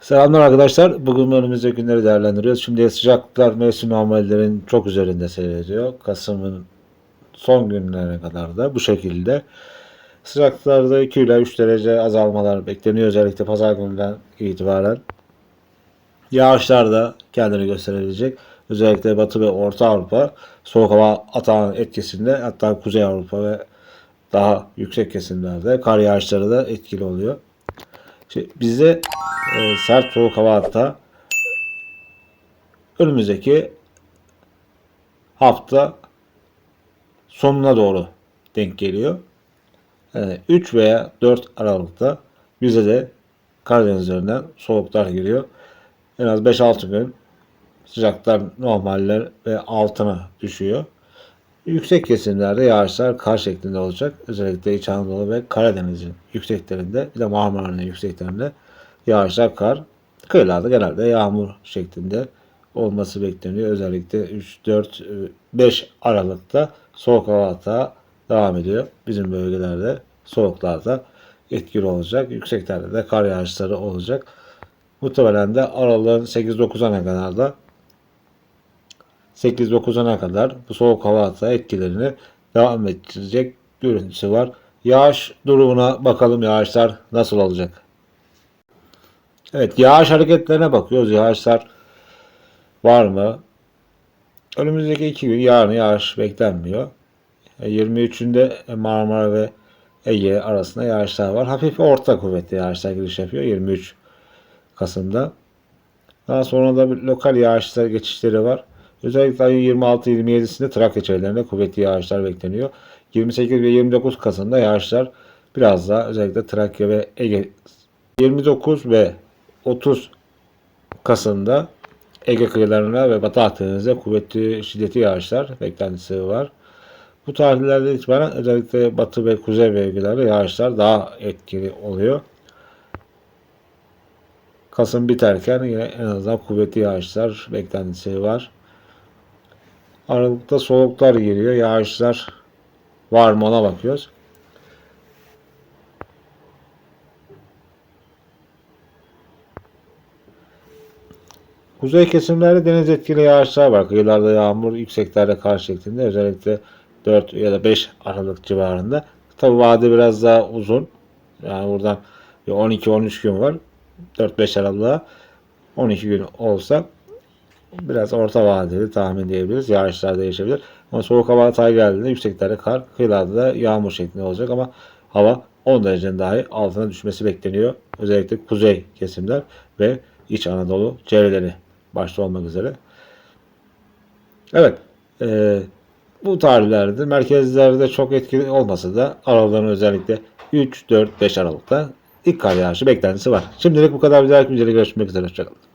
Selamlar arkadaşlar. Bugün önümüzdeki günleri değerlendiriyoruz. Şimdi sıcaklıklar mevsim normallerin çok üzerinde seyrediyor. Kasım'ın son günlerine kadar da bu şekilde. Sıcaklıklarda 2 ile 3 derece azalmalar bekleniyor. Özellikle pazar gününden itibaren. Yağışlar da kendini gösterebilecek. Özellikle Batı ve Orta Avrupa soğuk hava atağının etkisinde hatta Kuzey Avrupa ve daha yüksek kesimlerde kar yağışları da etkili oluyor. Şimdi bizde e, sert soğuk hava hatta önümüzdeki hafta sonuna doğru denk geliyor. Yani 3 veya 4 Aralık'ta bize de Karadeniz soğuklar geliyor. En az 5-6 gün sıcaklar normaller ve altına düşüyor. Yüksek kesimlerde yağışlar kar şeklinde olacak. Özellikle İç Anadolu ve Karadeniz'in yükseklerinde bir de Marmara'nın yükseklerinde yağışlar kar. Kıyılarda genelde yağmur şeklinde olması bekleniyor. Özellikle 3, 4, 5 Aralık'ta soğuk hava devam ediyor. Bizim bölgelerde soğuklarda etkili olacak. Yükseklerde de kar yağışları olacak. Muhtemelen de aralığın 8-9'ana kadar da 8-9'ana kadar bu soğuk hava atağı etkilerini devam ettirecek görüntüsü var. Yağış durumuna bakalım yağışlar nasıl olacak. Evet yağış hareketlerine bakıyoruz. Yağışlar var mı? Önümüzdeki iki gün yarın yağış beklenmiyor. 23'ünde Marmara ve Ege arasında yağışlar var. Hafif orta kuvvetli yağışlar giriş yapıyor 23 Kasım'da. Daha sonra da bir lokal yağışlar geçişleri var. Özellikle ayın 26-27'sinde Trakya çevrelerinde kuvvetli yağışlar bekleniyor. 28 ve 29 Kasım'da yağışlar biraz daha özellikle Trakya ve Ege 29 ve 30 Kasım'da Ege kıyılarına ve Batı Akdeniz'de kuvvetli şiddetli yağışlar beklentisi var. Bu tarihlerde itibaren özellikle batı ve kuzey bölgelerde yağışlar daha etkili oluyor. Kasım biterken yine en azından kuvvetli yağışlar beklentisi var. Aralıkta soğuklar geliyor. Yağışlar var mı ona bakıyoruz. Kuzey kesimlerde deniz etkili yağışlar var. Kıyılarda yağmur, yükseklerde kar şeklinde. Özellikle 4 ya da 5 Aralık civarında. Tabi vade biraz daha uzun. Yani buradan 12-13 gün var. 4-5 Aralık'a 12 gün olsa biraz orta vadeli tahmin edebiliriz. Yağışlar değişebilir. Ama soğuk hava hata geldiğinde yükseklerde kar, kıyılarda da yağmur şeklinde olacak ama hava 10 derecenin dahi altına düşmesi bekleniyor. Özellikle kuzey kesimler ve İç Anadolu çevreleri başta olmak üzere. Evet. E, bu tarihlerde merkezlerde çok etkili olmasa da aralıkların özellikle 3, 4, 5 Aralık'ta ilk kar yağışı beklentisi var. Şimdilik bu kadar. Bir dahaki videoda görüşmek üzere. Hoşçakalın.